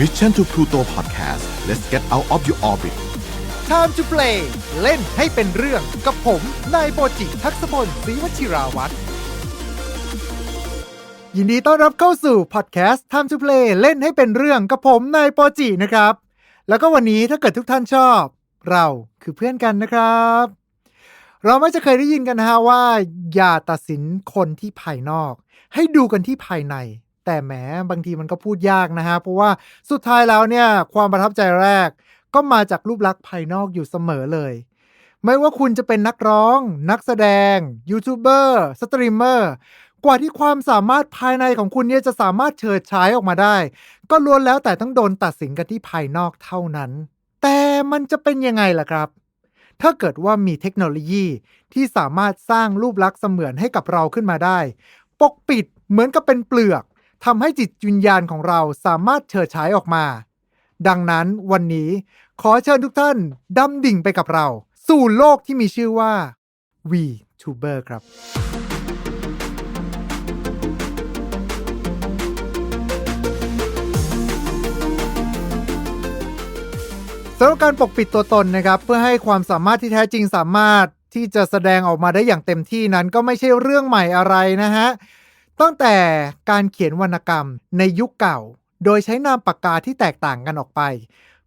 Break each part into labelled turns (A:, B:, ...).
A: Mission to Pluto Podcast let's get out of your orbit
B: Time to play เล่นให้เป็นเรื่องกับผม นายโปจิทักษพลศรีวชิราวัตรยินดีต้อนรับเข้าสู่พอดแคสต์ Time to play เล่นให้เป็นเรื่องกับผมนายโปจินะครับ แล้วก็วันนี้ถ้าเกิดทุกท่านชอบ เราคือเพื่อนกันนะครับ เราไม่จะเคยได้ยินกันฮะว่า อย่าตัดสินคนที่ภายนอก ให้ดูกันที่ภายใน แต่แหมบางทีมันก็พูดยากนะฮะเพราะว่าสุดท้ายแล้วเนี่ยความประทับใจแรกก็มาจากรูปลักษณ์ภายนอกอยู่เสมอเลย ไม่ว่าคุณจะเป็นนักร้อง นักแสดงยูทูบเบอร์สตรีมเมอร์กว่าที่ความสามารถภายในของคุณเนี่ยจะสามารถเฉิดฉายออกมาได้ ก็ล้วนแล้วแต่ต้องโดนตัดสินกันที่ภายนอกเท่านั้น แต่มันจะเป็นยังไงล่ะครับ ถ้าเกิดว่ามีเทคโนโลยีที่สามารถสร้างรูปลักษณ์เสมือนให้กับเราขึ้นมาได้ ปกปิดเหมือนกับเป็นเปลือก ทำให้จิตวิญญาณของเราสามารถเฉิดฉายออกมา ดังนั้นวันนี้ขอเชิญทุกท่านดำดิ่งไปกับเรา สู่โลกที่มีชื่อว่า VTuber ครับ สำหรับการปกปิดตัวตนนะครับ เพื่อให้ความสามารถที่แท้จริงสามารถที่จะแสดงออกมาได้อย่างเต็มที่นั้นก็ไม่ใช่เรื่องใหม่อะไรนะฮะ ตั้งแต่การเขียนวรรณกรรมในยุคเก่า โดยใช้นามปากกาที่แตกต่างกันออกไป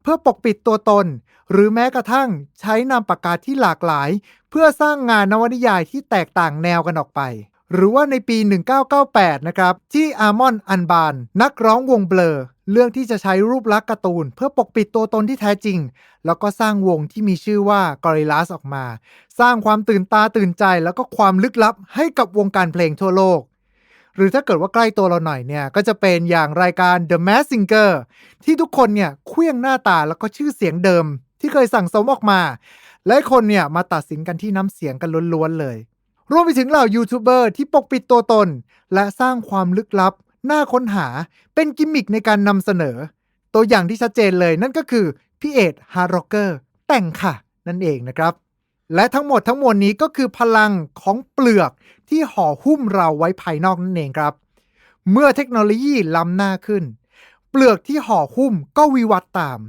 B: เพื่อปกปิดตัวตน หรือแม้กระทั่งใช้นามปากกาที่หลากหลาย เพื่อสร้างงานนวนิยายที่แตกต่างแนวกันออกไป หรือว่าในปี 1998 นะครับ ที่อามอนอันบาน นักร้องวงเบลอเรื่องที่จะใช้รูปลักษณ์การ์ตูน เพื่อปกปิดตัวตนที่แท้จริง แล้วก็สร้างวงที่มีชื่อว่า Gorillaz ออกมา สร้างความตื่นตาตื่นใจแล้วก็ความลึกลับให้กับวงการเพลงทั่วโลก หรือถ้าเกิดว่าใกล้ตัวเราหน่อยเนี่ย ก็จะเป็นอย่างรายการ The Mask Singer ที่ทุกคนเนี่ยเคลื่องหน้าตาแล้วก็ชื่อเสียงเดิม ที่เคยสั่งสมออกมา และคนเนี่ยมาตัดสินกันที่น้ำเสียงกันล้วนๆเลย รวมไปถึงเหล่ายูทูบเบอร์ที่ปกปิดตัวตน และสร้างความลึกลับน่าค้นหาเป็นกิมมิคในการนำเสนอ ตัวอย่างที่ชัดเจนเลยนั่นก็คือพี่เอ็ดฮาร์ร็อกเกอร์แต่งค่ะ นั่นเองนะครับ และทั้งหมดทั้งมวลนี้ก็คือพลังของเปลือกที่ห่อหุ้มเราไว้ภายนอกนั่นเองครับ เมื่อเทคโนโลยีล้ำหน้าขึ้น เปลือกที่ห่อหุ้มก็วิวัฒน์ตาม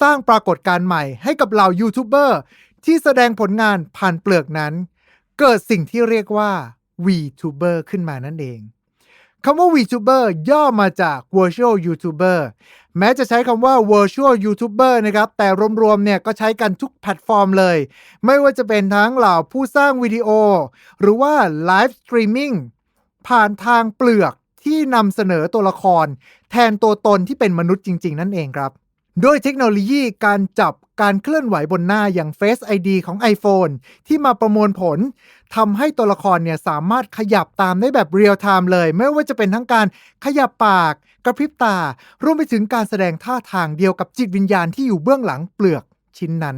B: สร้างปรากฏการณ์ใหม่ให้กับเหล่ายูทูบเบอร์ที่แสดงผลงานผ่านเปลือกนั้น เกิดสิ่งที่เรียกว่า VTuber ขึ้นมานั่นเอง คำว่า VTuber ย่อมาจาก Virtual YouTuber แม้จะใช้คำว่า Virtual YouTuber นะครับ แต่รวมๆ เนี่ยก็ใช้กันทุกแพลตฟอร์มเลย ไม่ว่าจะเป็นทั้งเหล่าผู้สร้างวิดีโอ หรือว่าไลฟ์สตรีมมิ่งผ่านทางเปลือกที่นำเสนอตัวละคร แทนตัวตนที่เป็นมนุษย์จริง ๆ นั่นเองครับ ด้วยเทคโนโลยีการจับการเคลื่อนไหวบนหน้าอย่าง Face ID ของ iPhone ที่มาประมวลผลทำให้ตัวละครเนี่ยสามารถขยับตามได้แบบเรียลไทม์เลย ไม่ว่าจะเป็นทั้งการขยับปาก กระพริบตา รวมไปถึงการแสดงท่าทางเดียวกับจิตวิญญาณที่อยู่เบื้องหลังเปลือกชิ้นนั้น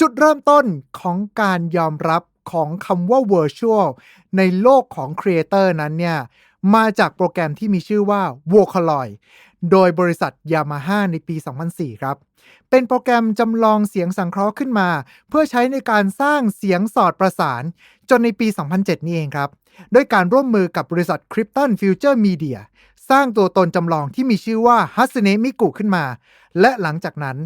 B: จุดเริ่มต้นของการยอมรับของคำว่า virtual ในโลกของครีเอเตอร์นั้นเนี่ยมาจากโปรแกรมที่มีชื่อว่า Vocaloid โดยบริษัท Yamaha ในปี 2004 ครับ เป็นโปรแกรมจำลองเสียงสังเคราะห์ขึ้นมา เพื่อใช้ในการสร้างเสียงสอดประสาน จนในปี 2007 นี่เองครับ ด้วยการร่วมมือกับบริษัท Krypton Future Media สร้างตัวตนจำลองที่มีชื่อว่า Hatsune Miku ขึ้นมา และหลังจากนั้น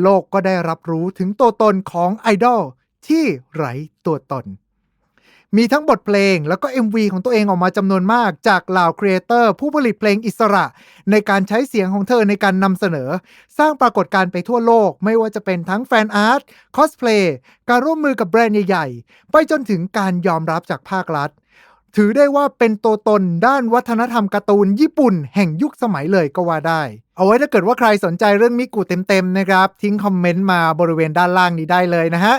B: โลกก็ได้รับรู้ถึงตัวตนของไอดอลที่ไร้ตัวตน มีทั้งบทเพลงแล้วก็ MV ของตัวเองออกมาจำนวนมากจากเหล่าครีเอเตอร์ผู้ผลิตเพลงอิสระ ในการใช้เสียงของเธอในการนำเสนอ สร้างปรากฏการณ์ไปทั่วโลก ไม่ว่าจะเป็นทั้งแฟนอาร์ตคอสเพลย์การร่วมมือกับแบรนด์ใหญ่ๆ ไปจนถึงการยอมรับจากภาครัฐ ถือได้ว่าเป็นตัวตนด้านวัฒนธรรมการ์ตูนญี่ปุ่น แห่งยุคสมัยเลยก็ว่าได้เอาไว้ถ้าเกิดว่าใครสนใจเรื่องมิกุเต็มๆนะครับ ทิ้งคอมเมนต์มาบริเวณด้านล่างนี้ได้เลยนะฮะ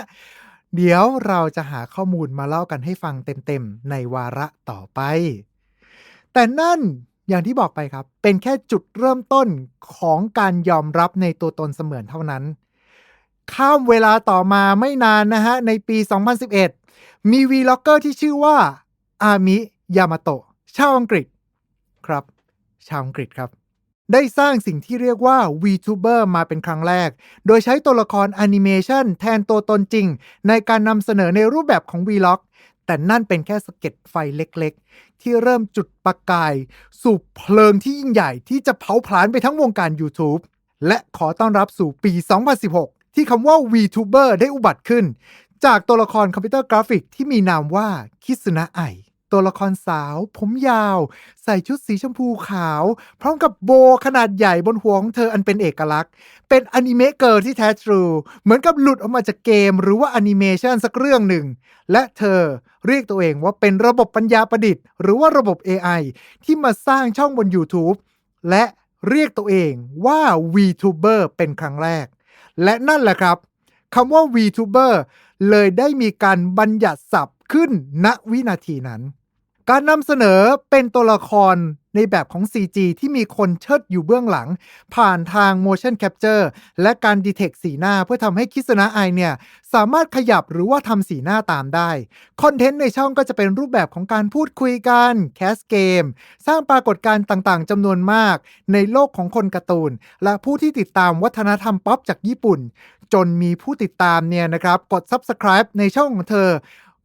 B: เดี๋ยวเราจะหาข้อมูลมาเล่ากันให้ฟังเต็มๆ ในวาระต่อไป แต่นั่นอย่างที่บอกไปครับ เป็นแค่จุดเริ่มต้นของการยอมรับในตัวตนเสมือนเท่านั้น ข้ามเวลาต่อมาไม่นานนะฮะ ในปี 2011 มีวีล็อกเกอร์ที่ชื่อว่าอามิยามาโตะชาวอังกฤษครับ ชาวอังกฤษครับ ได้สร้างสิ่งที่เรียกว่า VTuber มาเป็นครั้งแรก โดยใช้ตัวละครแอนิเมชันแทนตัวตนจริง ในการนำเสนอในรูปแบบของ Vlog แต่นั่นเป็นแค่สะเก็ดไฟเล็กๆ ที่เริ่มจุดประกาย สู่เพลิงที่ยิ่งใหญ่ที่จะเผาผลาญไปทั้งวงการ YouTube และขอต้อนรับสู่ปี 2016 ที่คำว่า VTuber ได้อุบัติขึ้น จากตัวละครคอมพิวเตอร์กราฟิกที่มีนามว่าคิสนะไอ ตัวละครสาว ผมยาว ใส่ชุดสีชมพูขาว พร้อมกับโบขนาดใหญ่บนหัวของเธออันเป็นเอกลักษณ์ เป็นอนิเมะเกิร์ลที่แท้ทรู เหมือนกับหลุดออกมาจากเกมหรือว่าแอนิเมชันสักเรื่องหนึ่ง และเธอเรียกตัวเองว่าเป็นระบบปัญญาประดิษฐ์ หรือว่าระบบ AI ที่มาสร้างช่องบน YouTube และเรียกตัวเองว่า VTuber เป็นครั้งแรก และนั่นแหละครับคำว่า VTuber เลยได้มีการบัญญัติศัพท์ ขึ้นณวินาทีนั้น การนำเสนอเป็นตัวละครในแบบของ CG ที่มีคนเชิดอยู่เบื้องหลัง ผ่านทาง motion capture และการ detect สีหน้าเพื่อทำให้คิสนะไอเนี่ย สามารถขยับหรือว่าทำสีหน้าตามได้ คอนเทนต์ในช่องก็จะเป็นรูปแบบของการพูดคุยกันแคสเกม สร้างปรากฏการณ์ต่างๆจำนวนมาก ในโลกของคนการ์ตูน และผู้ที่ติดตามวัฒนธรรมป๊อปจากญี่ปุ่น จนมีผู้ติดตามเนี่ยนะครับกด subscribe ในช่องของเธอ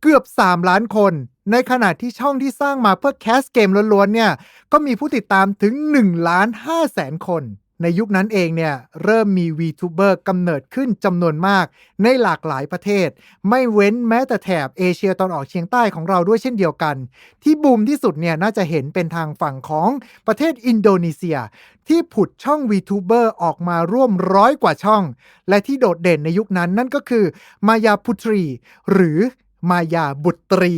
B: เกือบ 3 ล้านคน ในขณะที่ช่องที่สร้างมาเพื่อแคสเกมล้วนๆเนี่ยก็มีผู้ติดตามถึง1ล้าน5แสนคน ในยุคนั้นเองเนี่ยเริ่มมี VTuber กำเนิดขึ้นจำนวนมากในหลากหลายประเทศ ไม่เว้นแม้แต่แถบเอเชียตอนออกเฉียงใต้ของเราด้วยเช่นเดียวกัน ที่บูมที่สุดเนี่ยน่าจะเห็นเป็นทางฝั่งของประเทศอินโดนีเซีย ที่ผุดช่อง VTuber ออกมาร่วมร้อยกว่าช่อง และที่โดดเด่นในยุคนั้นนั่นก็คือมายาพุตรี หรือ มายาบุตรี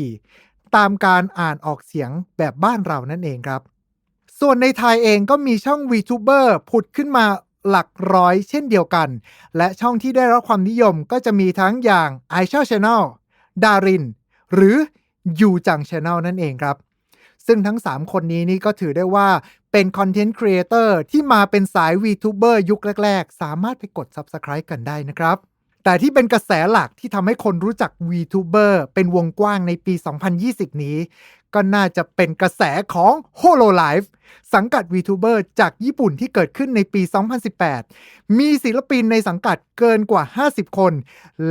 B: ตามการอ่านออกเสียงแบบบ้านเรานั่นเองครับ ส่วนในไทยเองก็มีช่อง VTuber ผุดขึ้นมาหลักร้อยเช่นเดียวกัน และช่องที่ได้รับความนิยมก็จะมีทั้งอย่าง i s h a Channel ดาริน หรือยูจัง Channel นั่นเองครับ ซึ่งทั้ง 3 คนนี้นี่ก็ถือได้ว่าเป็นคอนเทนต์ครีเอเตอร์ที่มาเป็นสาย VTuber ยุคแรก ๆ สามารถไปกด Subscribe กันได้นะครับ แต่ที่เป็นกระแสหลักที่ทำให้คนรู้จัก VTuber เป็นวงกว้างในปี 2020 นี้ ก็น่าจะเป็นกระแสของ HoloLive สังกัด VTuber จากญี่ปุ่นที่เกิดขึ้นในปี 2018 มีศิลปินในสังกัดเกินกว่า 50 คน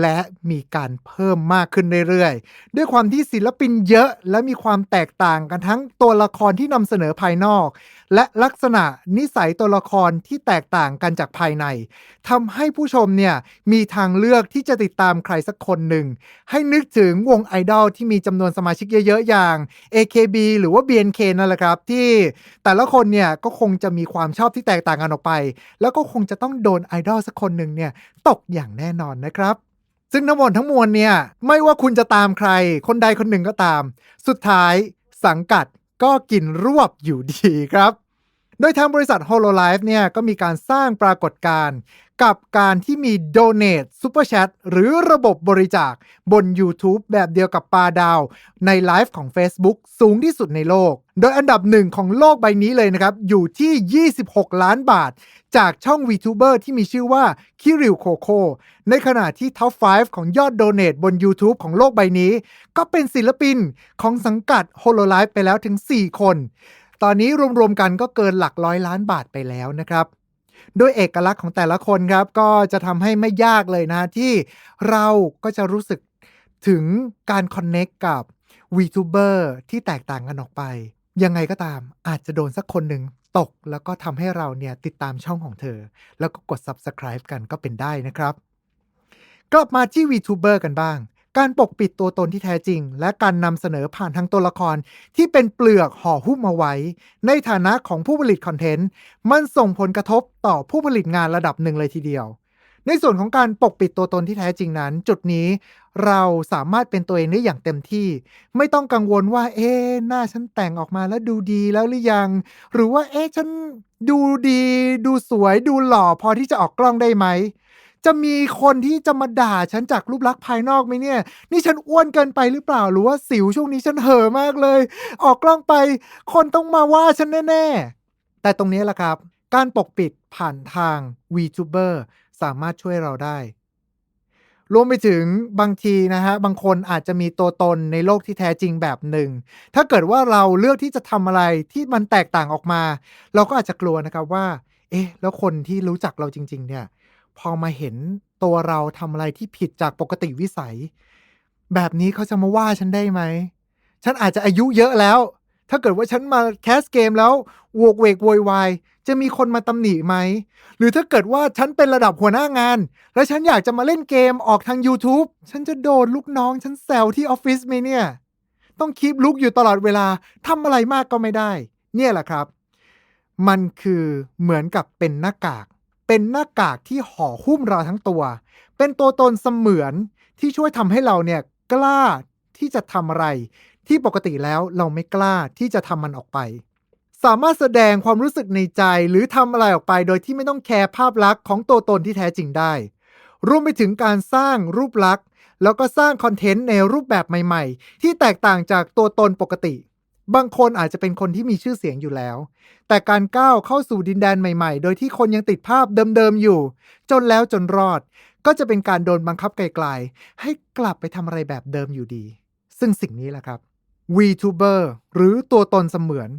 B: และมีการเพิ่มมากขึ้นเรื่อยๆ ด้วยความที่ศิลปินเยอะและมีความแตกต่างกันทั้งตัวละครที่นำเสนอภายนอก และลักษณะนิสัยตัวละครที่แตกต่างกันจากภายในทำให้ผู้ชมเนี่ยมีทางเลือกที่จะติดตามใครสักคนหนึ่ง ให้นึกถึงวงไอดอลที่มีจำนวนสมาชิกเยอะๆ อย่าง AKB หรือว่า BNK นั่นแหละครับ ที่แต่ละคนเนี่ยก็คงจะมีความชอบที่แตกต่างกันออกไป แล้วก็คงจะต้องโดนไอดอลสักคนหนึ่งเนี่ยตกอย่างแน่นอนนะครับ ซึ่งทั้งหมดทั้งมวลเนี่ยไม่ว่าคุณจะตามใคร คนใดคนหนึ่งก็ตาม สุดท้ายสังกัดก็กินรวบอยู่ดีครับ โดยทางบริษัท HoloLive เนี่ยก็มีการสร้างปรากฏการณ์กับการที่มี Donate Super Chat หรือระบบบริจาคบน YouTube แบบเดียวกับปาดาว ในไลฟ์ของ Facebook สูงที่สุดในโลก โดยอันดับหนึ่งของโลกใบนี้เลยนะครับ อยู่ที่ 26 ล้านบาท จากช่อง VTuber ที่มีชื่อว่าคิริวโคโคในขณะที่ Top 5 ของยอด Donate บน YouTube ของโลกใบนี้ ก็เป็นศิลปินของสังกัด HoloLive ไปแล้วถึง 4 คน ตอนนี้รวมๆกันก็เกินหลักร้อยล้านบาทไปแล้วนะครับด้วยเอกลักษณ์ของแต่ละคนครับ ก็จะทำให้ไม่ยากเลยนะ ที่เราก็จะรู้สึกถึงการคอนเน็กกับ VTuber ที่แตกต่างกันออกไป ยังไงก็ตามอาจจะโดนสักคนหนึ่งตก แล้วก็ทำให้เราเนี่ยติดตามช่องของเธอ แล้วก็กด Subscribe กันก็เป็นได้นะครับ กลับมาที่ VTuber กันบ้าง การปกปิดตัวตนที่แท้จริง และการนำเสนอผ่านทางตัวละครที่เป็นเปลือกห่อหุ้มเอาไว้ ในฐานะของผู้ผลิตคอนเทนต์ มันส่งผลกระทบต่อผู้ผลิตงานระดับหนึ่งเลยทีเดียว ในส่วนของการปกปิดตัวตนที่แท้จริงนั้น จุดนี้เราสามารถเป็นตัวเองได้อย่างเต็มที่ ไม่ต้องกังวลว่า เอ๊หน้าฉันแต่งออกมาแล้วดูดีแล้วหรือยัง หรือว่าเอ๊ฉันดูดี ดูสวย ดูหล่อพอที่จะออกกล้องได้ไหม จะมีคนที่จะมาด่าฉันจากรูปลักษณ์ภายนอกไหมเนี่ย นี่ฉันอ้วนเกินไปหรือเปล่าหรือว่าสิวช่วงนี้ฉันเห่อมากเลย ออกกล้องไป คนต้องมาว่าฉันแน่ๆ แต่ตรงนี้แหละครับ การปกปิดผ่านทาง VTuber สามารถช่วยเราได้ รวมไปถึงบางทีนะฮะ บางคนอาจจะมีตัวตนในโลกที่แท้จริงแบบหนึ่ง ถ้าเกิดว่าเราเลือกที่จะทำอะไรที่มันแตกต่างออกมา เราก็อาจจะกลัวนะครับว่า เอ๊ะ แล้วคนที่รู้จักเราจริง ๆ เนี่ย พอมาเห็นตัวเราทำอะไรที่ผิดจากปกติวิสัย แบบนี้เขาจะมาว่าฉันได้ไหม ฉันอาจจะอายุเยอะแล้ว ถ้าเกิดว่าฉันมาแคสเกมแล้วโวกเวกโวยวายจะมีคนมาตำหนิไหม หรือถ้าเกิดว่าฉันเป็นระดับหัวหน้างาน แล้วฉันอยากจะมาเล่นเกมออกทาง YouTube ฉันจะโดนลูกน้อง ฉันแซวที่ออฟฟิศไหมเนี่ย ต้องคีบลุกอยู่ตลอดเวลาทำอะไรมากก็ไม่ได้ เนี่ยแหละครับ มันคือเหมือนกับเป็นหน้ากาก เป็นหน้ากากที่ห่อหุ้มเราทั้งตัว เป็นตัวตนเสมือนที่ช่วยทำให้เราเนี่ยกล้าที่จะทำอะไร ที่ปกติแล้วเราไม่กล้าที่จะทำมันออกไป สามารถแสดงความรู้สึกในใจหรือทำอะไรออกไป โดยที่ไม่ต้องแคร์ภาพลักษณ์ของตัวตนที่แท้จริงได้ รวมไปถึงการสร้างรูปลักษณ์ แล้วก็สร้างคอนเทนต์ในรูปแบบใหม่ ๆ ที่แตกต่างจากตัวตนปกติ บางคนอาจจะเป็นคนที่มีชื่อเสียงอยู่แล้ว แต่การก้าวเข้าสู่ดินแดนใหม่ๆ โดยที่คนยังติดภาพเดิมๆอยู่ จนแล้วจนรอด ก็จะเป็นการโดนบังคับไกลๆ ให้กลับไปทำอะไรแบบเดิมอยู่ดี ซึ่งสิ่งนี้แหละครับ VTuber หรือตัวตนเสมือน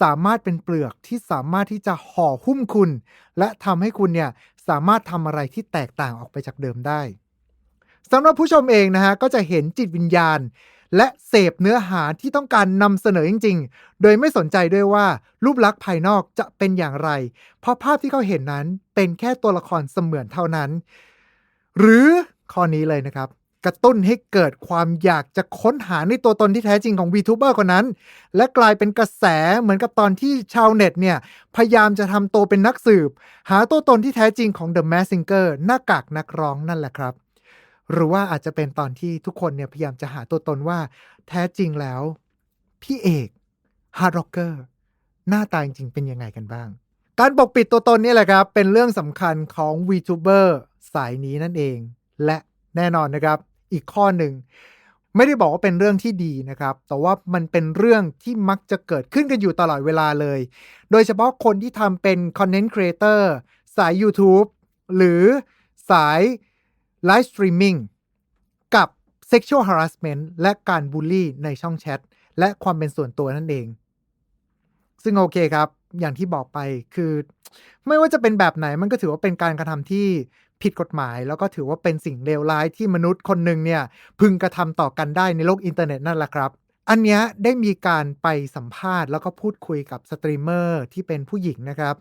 B: สามารถเป็นเปลือกที่สามารถที่จะห่อหุ้มคุณ และทำให้คุณเนี่ยสามารถทำอะไรที่แตกต่างออกไปจากเดิมได้สำหรับผู้ชมเองนะฮะก็จะเห็นจิตวิญญาณ และเสพเนื้อหาที่ต้องการนำเสนอจริง ๆ โดยไม่สนใจด้วยว่ารูปลักษณ์ภายนอกจะเป็นอย่างไร เพราะภาพที่เขาเห็นนั้นเป็นแค่ตัวละครเสมือนเท่านั้น หรือข้อนี้เลยนะครับ กระตุ้นให้เกิดความอยากจะค้นหาในตัวตนที่แท้จริงของ VTuber คนนั้น และกลายเป็นกระแสเหมือนกับตอนที่ชาวเน็ตเนี่ย พยายามจะทำตัวเป็นนักสืบ หาตัวตนที่แท้จริงของ The Mask Singer หน้ากากนักร้องนั่นแหละครับ หรือว่าอาจจะเป็นตอนที่ทุกคนเนี่ยพยายามจะหาตัวตนว่า แท้จริงแล้ว พี่เอกฮาร์ดร็อกเกอร์หน้าตาจริงเป็นยังไงกันบ้าง การปกปิดตัวตนนี่แหละครับ เป็นเรื่องสำคัญของ VTuber สายนี้นั่นเอง และแน่นอนนะครับ อีกข้อหนึ่ง ไม่ได้บอกว่าเป็นเรื่องที่ดีนะครับ แต่ว่ามันเป็นเรื่องที่มักจะเกิดขึ้นกันอยู่ตลอดเวลาเลย โดยเฉพาะคนที่ทำเป็นคอนเทนต์ครีเอเตอร์สาย YouTube หรือสาย ไลฟ์สตรีมมิ่งกับ Sexual Harassment และการบูลลี่ในช่องแชท และความเป็นส่วนตัวนั่นเอง ซึ่งโอเคครับ อย่างที่บอกไปคือ ไม่ว่าจะเป็นแบบไหนมันก็ถือว่าเป็นการกระทำที่ผิดกฎหมาย แล้วก็ถือว่าเป็นสิ่งเลวร้ายที่มนุษย์คนหนึ่งเนี่ย พึงกระทำต่อกันได้ในโลกอินเทอร์เน็ตนั่นแหละครับ อันนี้ได้มีการไปสัมภาษณ์แล้วก็พูดคุยกับสตรีมเมอร์ที่เป็นผู้หญิงนะครับ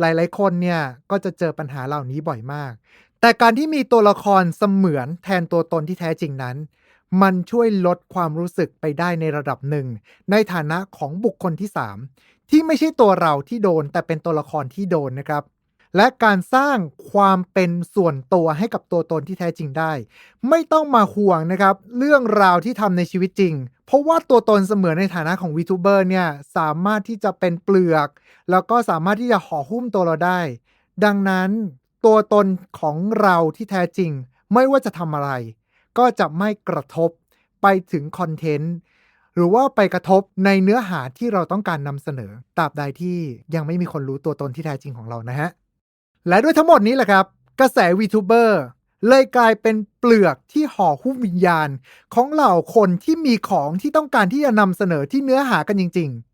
B: หลาย ๆ คนเนี่ยก็จะเจอปัญหาเหล่านี้บ่อยมาก แต่การที่มีตัวละครเสมือนแทนตัวตนที่แท้จริงนั้น มันช่วยลดความรู้สึกไปได้ในระดับหนึ่ง ในฐานะของบุคคลที่ 3 ที่ไม่ใช่ตัวเราที่โดน แต่เป็นตัวละครที่โดนนะครับ และการสร้างความเป็นส่วนตัวให้กับตัวตนที่แท้จริงได้ ไม่ต้องมาห่วงนะครับ เรื่องราวที่ทำในชีวิตจริง เพราะว่าตัวตนเสมือนในฐานะของ VTuber เนี่ยสามารถที่จะเป็นเปลือก แล้วก็สามารถที่จะห่อหุ้มตัวเราได้ ดังนั้น ตัวตนของเราที่แท้จริง ไม่ว่าจะทำอะไร ก็จะไม่กระทบไปถึงคอนเทนต์หรือว่าไปกระทบในเนื้อหาที่เราต้องการนำเสนอตราบใดที่ยังไม่มีคนรู้ตัวตนที่แท้จริงของเรานะฮะ และด้วยทั้งหมดนี้แหละครับ กระแส VTuber เลยกลายเป็นเปลือกที่ห่อหุ้มวิญญาณ ของเหล่าคนที่มีของที่ต้องการที่จะนำเสนอที่เนื้อหากันจริง ๆ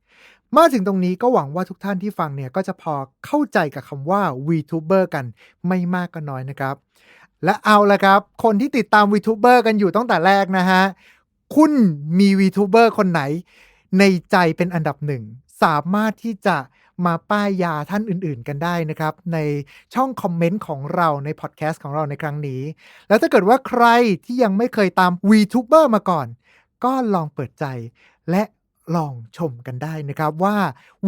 B: มาถึงตรงนี้ก็หวังว่าทุกท่านที่ฟังเนี่ยก็จะพอเข้าใจกับคำว่า VTuber กันไม่มากก็น้อยนะครับ และเอาละครับ คนที่ติดตาม VTuber กันอยู่ตั้งแต่แรกนะฮะ คุณมี VTuber คนไหน ในใจเป็นอันดับหนึ่ง สามารถที่จะมาป้ายยาท่านอื่นๆกันได้นะครับ ในช่องคอมเมนต์ของเราในพอดแคสต์ของเราในครั้งนี้ แล้วถ้าเกิดว่าใครที่ยังไม่เคยตาม VTuber มาก่อน ก็ลองเปิดใจและ ลองชมกันได้นะครับว่า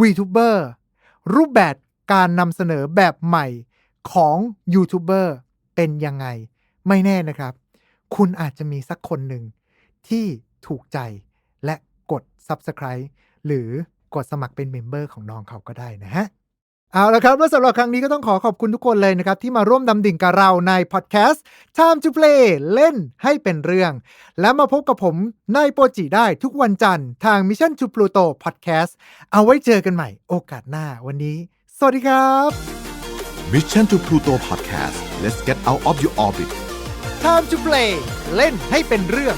B: VTuber รูปแบบการนำเสนอแบบใหม่ของ YouTuber เป็นยังไง ไม่แน่นะครับ คุณอาจจะมีสักคนหนึ่งที่ถูกใจและกด Subscribe หรือกดสมัครเป็นเมมเบอร์ของน้องเขาก็ได้นะฮะ เอาละครับ และสำหรับครั้งนี้ก็ต้องขอขอบคุณทุกคนเลยนะครับ ที่มาร่วมดำดิ่งกับเราในพอดแคสต์ Time to Play เล่นให้เป็นเรื่อง และมาพบกับผมในโปรจิได้ทุกวันจันทร์ทาง Mission to Pluto Podcast เอาไว้เจอกันใหม่โอกาสหน้าวันนี้ สวัสดีครับ
A: Mission to Pluto Podcast let's get out of your orbit
B: Time to Play เล่นให้เป็นเรื่อง